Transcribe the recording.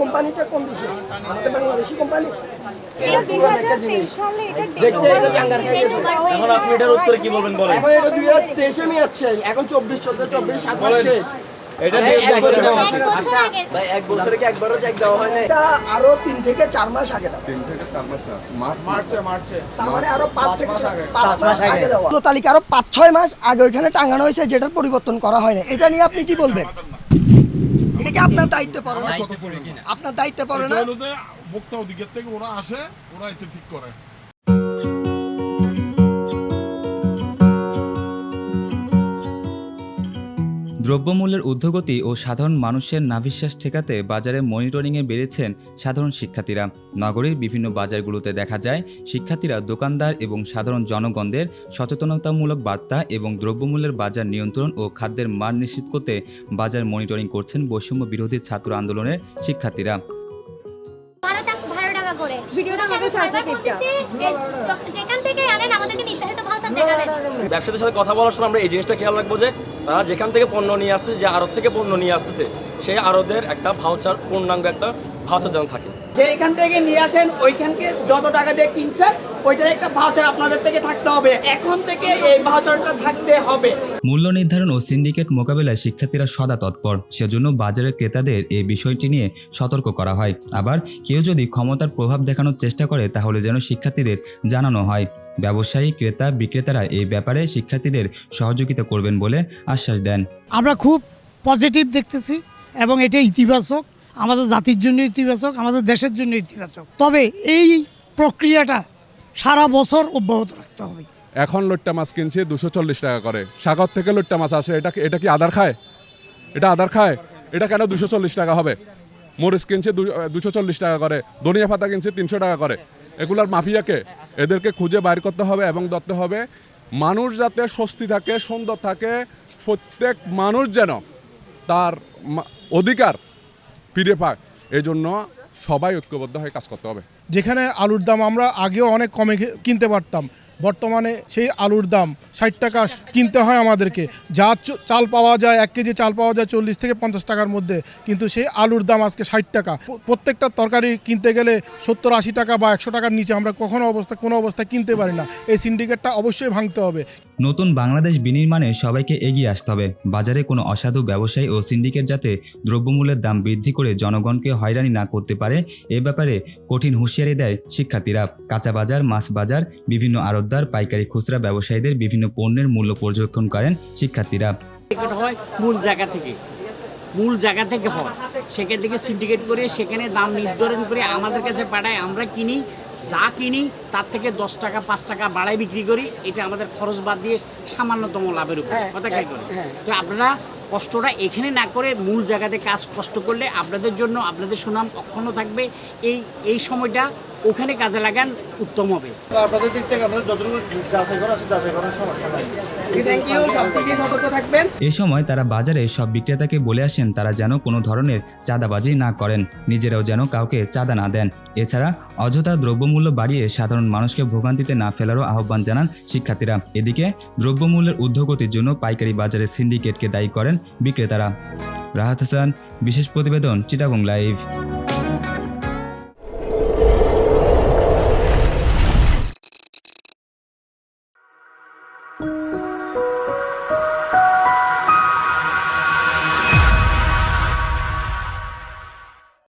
কোম্পানিটা কোন দেশে? আমাদের বাংলাদেশি কোম্পানি। এখন চব্বিশ চোদ্দ চব্বিশ সাত মাস শেষ। এটা মানে দিয়ে এক বছর দেখেন। আগে। বছর আগে ভাই, এক বছরে কি একবারও চেক দেওয়া হয় না এটা আরও তিন থেকে চার মাস আগে দাও তিন থেকে চার মাস না মার্চ। তার মানে আরও পাঁচ থেকে পাঁচ মাস আগে। দেওয়া। তো তালিকা আরও পাঁচ ছয় মাস আগে ওইখানে টাঙানো হয়েছে যেটার পরিবর্তন করা হয় না এটা নিয়ে আপনি কি বলবেন? এটা আপনার দায়িত্ব পড়ে না আপনার দায়িত্ব পড়ে না ভোক্তা অধিকার থেকে ওরা আসে ওরা এটা ঠিক করে। দ্রব্যমূল্যের ঊর্ধ্বগতি ও সাধারণ মানুষের নাভিশ্বাস ঠেকাতে বাজারে মনিটরিংয়ে বেড়েছেন সাধারণ শিক্ষার্থীরা। নগরীর বিভিন্ন বাজারগুলোতে দেখা যায়, শিক্ষার্থীরা দোকানদার এবং সাধারণ জনগণদের সচেতনতামূলক বার্তা এবং দ্রব্যমূল্যের বাজার নিয়ন্ত্রণ ও খাদ্যের মান নিশ্চিত করতে বাজার মনিটরিং করছেন বৈষম্য বিরোধী ছাত্র আন্দোলনের শিক্ষার্থীরা। করে। ভিডিওটা আমাকে যেখান থেকে আনেন আমাদেরকে নির্ধারিত ভাষা দেখাবেন। ব্যবসায়ীদের সাথে কথা বলার সময় আমরা এই জিনিসটা খেয়াল রাখব যে তারা যেখান থেকে পণ্য নিয়ে আসতেছে যে আড়ত থেকে পণ্য নিয়ে আসতেছে সেই আড়তের একটা ভাউচার পূর্ণাঙ্গ একটা ভাউচার যেন থাকে। যে এখান থেকে নিয়ে আসেন ওইখানকে যত টাকা দিয়ে কিনছেন ওইটার একটা ভাউচার আপনাদের থেকে থাকতে হবে। এখন থেকে এই ভাউচারটা থাকতে হবে। মূল্য নির্ধারণ ও সিন্ডিকেট মোকাবেলায় শিক্ষার্থীরা সদা তৎপর। সেজন্য বাজারের ক্রেতাদের এই বিষয়টি নিয়ে সতর্ক করা হয়। আবার কেউ যদি ক্ষমতার প্রভাব দেখানোর চেষ্টা করে তাহলে যেন শিক্ষার্থীদের জানানো হয়। ব্যবসায়ী ক্রেতা বিক্রেতারা এই ব্যাপারে শিক্ষার্থীদের সহযোগিতা করবেন বলে আশ্বাস দেন। আমরা খুব পজিটিভ দেখতেছি। এবং এটা ইতিবাচক। আমাদের জাতির জন্য ইতিবাচক, আমাদের দেশের জন্য ইতিবাচক। তবে এই প্রক্রিয়াটা সারা বছর অব্যাহত রাখতে হবে। এখন লোট্টা মাছ কিনছে দুশো চল্লিশ টাকা করে। সাগর থেকে লোট্টা মাছ আসে, এটা এটা কি আদার খায়? এটা আদার খায়? এটা কেন দুশো চল্লিশ টাকা হবে? মরিচ কিনছে দুশো চল্লিশ টাকা করে। ধনিয়া পাতা কিনছে তিনশো টাকা করে। এগুলার মাফিয়াকে এদেরকে খুঁজে বাইর করতে হবে এবং ধরতে হবে, মানুষ যাতে স্বস্তি থাকে, সুন্দর থাকে, প্রত্যেক মানুষ যেন তার অধিকার ফিরে পায় এই জন্য সবাই ঐক্যবদ্ধ হয়ে কাজ করতে হবে। যেখানে আলুর দাম আমরা আগেও অনেক কমে কিনতে পারতাম। বর্তমানে সেই আলুর দাম ষাট টাকা কিনতে হয় আমাদেরকে। যা চাল পাওয়া যায়, এক কেজি চাল পাওয়া যায় চল্লিশ থেকে পঞ্চাশ টাকার মধ্যে। কিন্তু সেই আলুর দাম আজকে ষাট টাকা। প্রত্যেকটা তরকারি কিনতে গেলে সত্তর আশি টাকা বা একশো টাকার নিচে আমরা কখনো অবস্থা কোনো অবস্থায় কিনতে পারি না। এই সিন্ডিকেটটা অবশ্যই ভাঙতে হবে। নতুন বাংলাদেশ বিনির্মাণে সবাইকে এগিয়ে আসতে হবে। বাজারে কোনো অসাধু ব্যবসায়ী ও সিন্ডিকেট যাতে দ্রব্যমূল্যের দাম বৃদ্ধি করে জনগণকে হয়রানি না করতে পারে, এ ব্যাপারে কঠিন হুঁশিয়ারি দেয় শিক্ষার্থীরা। কাঁচা বাজার, মাছ বাজার, বিভিন্ন আড়তদার, পাইকারি খুচরা ব্যবসায়ীদের বিভিন্ন পণ্যের মূল্য পর্যবেক্ষণ করেন শিক্ষার্থীরা। হয় মূল জায়গা থেকে। মূল জায়গা থেকে হয়। সেখান থেকে সিন্ডিকেট করে সেখানে দাম নির্ধারণ করে আমাদের কাছে পাঠায়, আমরা কিনি যা কিনি তার থেকে দশ টাকা পাঁচ টাকা বাড়াই বিক্রি করি এটা আমাদের খরচ বাদ দিয়ে সামান্যতম লাভের উপর। কথা কি করি? তো আপনারা কষ্টটা এখানে না করে মূল জায়গাতে কাজ কষ্ট করলে আপনাদের জন্য আপনাদের সুনাম অক্ষুণ্ণ থাকবে। এই এই সময়টা ওখানে কাজে লাগান উত্তম হবে। আপনাদের দিক থেকে আপনাদের যতটুকু যাচাই করা আছে যাচাই করার সমস্যা থাকবেন এ সময় তারা বাজারে সব বিক্রেতাকে বলে আসেন, তারা যেন কোনো ধরনের চাঁদাবাজি না করেন, নিজেরাও যেন কাউকে চাঁদা না দেন। এছাড়া অযথা দ্রব্যমূল্য বাড়িয়ে সাধারণ মানুষকে ভোগান্তিতে না ফেলারও আহ্বান জানান শিক্ষার্থীরা। এদিকে দ্রব্যমূল্যের ঊর্ধ্বগতির জন্য পাইকারি বাজারে সিন্ডিকেটকে দায়ী করেন বিক্রেতারা। রাহাত হাসান, বিশেষ প্রতিবেদন, চিটাগং লাইভ